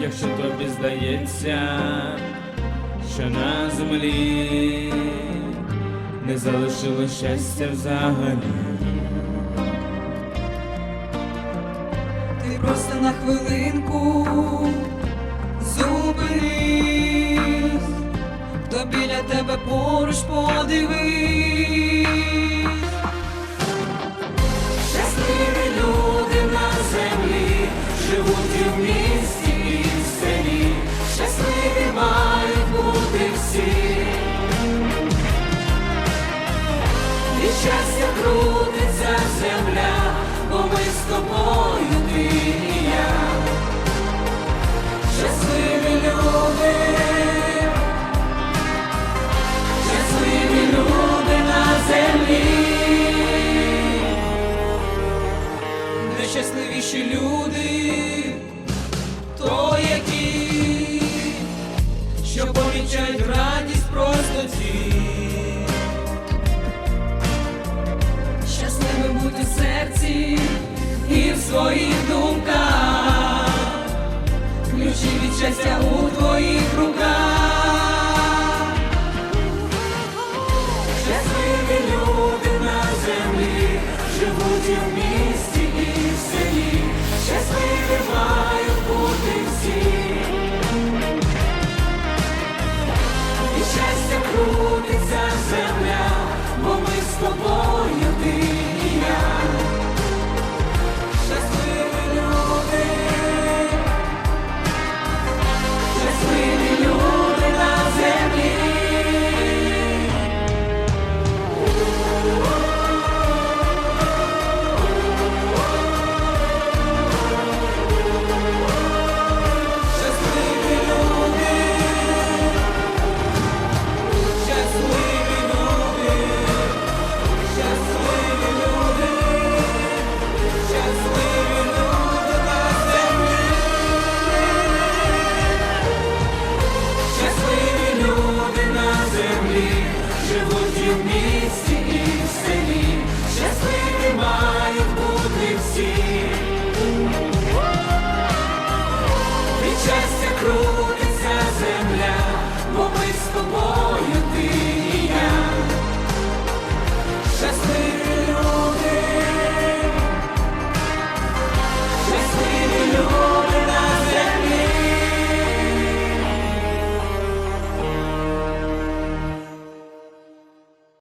якщо тобі здається, що на землі не залишило щастя взагалі. Ти просто на хвилинку Найщасливіші люди, то які, що помічають радість простоті. Щасливим бути в серці і в своїх думках, ключі від щастя у твоїх руках. Щасливі люди на землі живуть і в tambores. Живуть і в місті.